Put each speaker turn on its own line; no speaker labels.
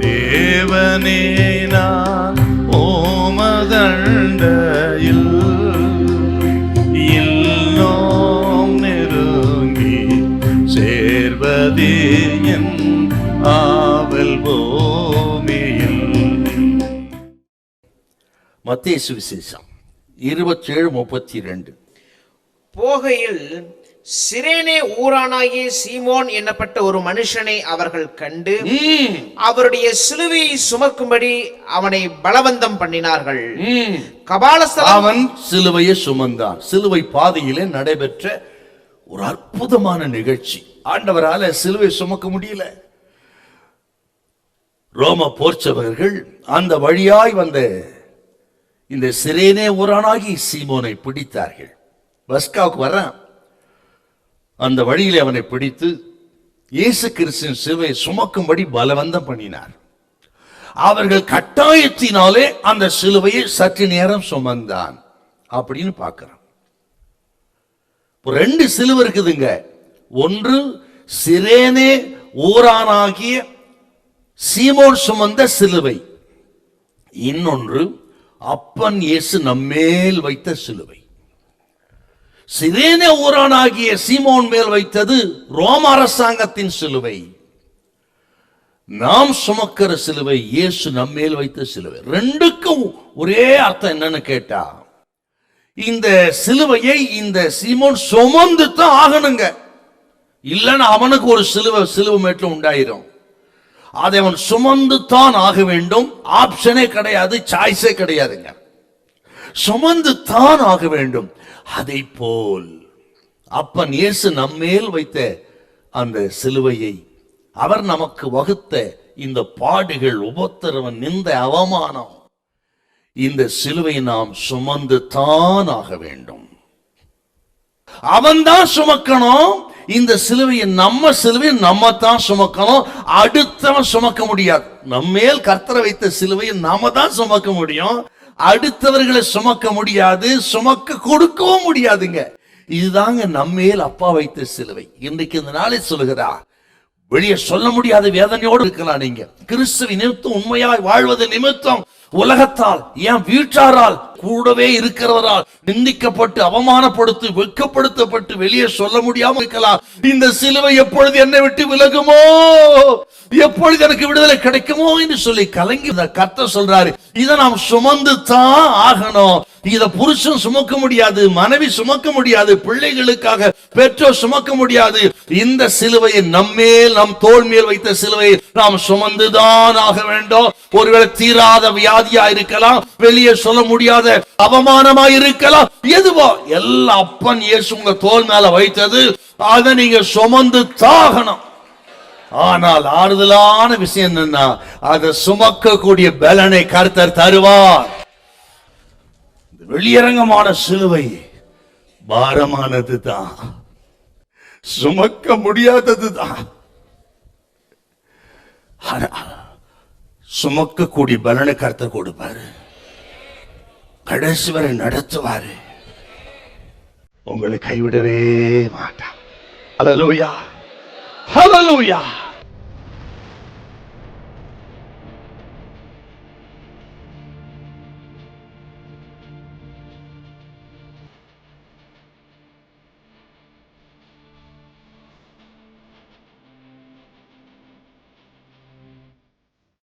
தேவனே நான் ஓமதண்டையில் இல்லோம் நெருங்கி சேர்வதே என் ஆவல் பூமியில்.
மத்திய சுவிசேஷம் இருபத்தேழு முப்பத்தி ரெண்டு
போகையில் சிரேனே ஊரானாகிய சீமோன் என்னப்பட்ட ஒரு மனுஷனை அவர்கள் கண்டு அவருடைய சிலுவையை சுமக்கும்படி அவனை பலவந்தம் பண்ணினார்கள். கபாலஸ்தலம்
அவன் சிலுவையை சுமந்தான். சிலுவை பாதையிலே நடைபெற்ற ஒரு அற்புதமான நிகழ்ச்சி. ஆண்டவரால சிலுவை சுமக்க முடியல. ரோம போர்ச்சவர்கள் அந்த வழியாய் வந்த இந்த சிரேனே ஊரானாகி சீமோனை பிடித்தார்கள். பஸ்காவுக்கு வர்றான். அந்த வழியிலே அவனை பிடித்து இயேசு கிறிஸ்தின் சிலுவை சுமக்கும்படி பலவந்தம் பண்ணினார். அவர்கள் கட்டாயத்தினாலே அந்த சிலுவையை சற்று நேரம் சுமந்தான் அப்படின்னு பார்க்கிறோம். ரெண்டு சிலுவை இருக்குதுங்க. ஒன்று சிரேனே ஊரானாகிய சீமோன் சுமந்த சிலுவை. இன்னொன்று அப்பன் இயேசு நம்மேல் வைத்த சிலுவை. சிரேனே ஊரானாகிய சீமோன் மேல் வைத்தது ரோம அரசாங்கத்தின் சிலுவை. நாம் சுமக்கிற சிலுவை இயேசு நம்மேல் வைத்த சிலுவை. ரெண்டுக்கும் ஒரே அர்த்தம் என்னன்னு கேட்டா இந்த சிலுவையை இந்த சீமோன் சுமந்து தான் ஆகணுங்க. இல்லைன்னா அவனுக்கு ஒரு சிலுவை சிலுவை மேட்டில் உண்டாயிரும். அதை அவன் சுமந்து தான் ஆக வேண்டும். ஆப்ஷனே கிடையாது சாய்ஸே கிடையாதுங்க. சுமந்து தான் ஆக வேண்டும். அதை போல் அப்பன் இயேசு நம்மேல் வைத்த அந்த சிலுவையை அவர் நமக்கு வகுத்த இந்த பாடுகள் உபத்திரவன் இந்த அவமானம் இந்த சிலுவை நாம் சுமந்து தான் ஆக வேண்டும். அவன்தான் சுமக்கணும். இந்த சிலுவையை நம்ம சிலுவையை நம்ம தான் சுமக்கணும். அடுத்தவன் சுமக்க முடியாது. நம்மேல் கர்த்தரை வைத்த சிலுவையை நாம தான் சுமக்க முடியும். அடுத்தவர்களை சுமக்க முடியாது சுமக்க கொடுக்கவும் முடியாதுங்க. இதுதாங்க நம்மேல் அப்பா வைத்த சிலுவை. இன்றைக்கு இந்த நாளை சொல்லுகிறா வெளியே சொல்ல முடியாத வேதனையோடு இருக்கலாம் நீங்க. கிறிஸ்துவ நிமித்தம் உண்மையாய் வாழ்வது நிமித்தம் உலகத்தால் ஏன் வீட்டாரால் கூடவே இருக்கிறவரால் நிந்திக்கப்பட்டு அவமானப்படுத்தி வெட்கப்படுத்தப்பட்டு வெளியே சொல்ல முடியாம இருக்கலாம். இந்த சிலுவை எப்பொழுது என்னை விட்டு விலகுமோ? எப்பொழுது எனக்கு விடுதலை கிடைக்குமோ என்று சொல்லி கலங்கி இந்த சொல்றாரு இதை நாம் சுமந்து தான் ஆகணும். இத புருஷன் சுமக்க முடியாது மனைவி சுமக்க முடியாது பிள்ளைகளுக்காக பெற்றோர் சுமக்க முடியாது. இந்த சிலுவையை நம்மேல் நம் தோல் மேல் வைத்த சிலுவையை நாம் சுமந்துதான் ஆக வேண்டும். ஒருவேளை தீராத வியாதியா இருக்கலாம் வெளியே சொல்ல முடியாத அவமானமா இருக்கலாம் எதுவோ? எல்லா அப்பன் இயேசு உங்க தோல் மேல வைத்தது. அதை நீங்க சுமந்து தாகணும். ஆனால் ஆறுதலான விஷயம் என்னன்னா அதை சுமக்கக்கூடிய பலனை கர்த்தர் தருவார். வெளியரங்கமான சிலுவை பாரமானது தான் சுமக்க முடியாதது தான் சுமக்கக்கூடிய பலனை கருத்தை கொடுப்பாரு. கடைசி வரை நடத்துவாரு. உங்களை கைவிடவே மாட்டான் அலலூயா ஹalleluya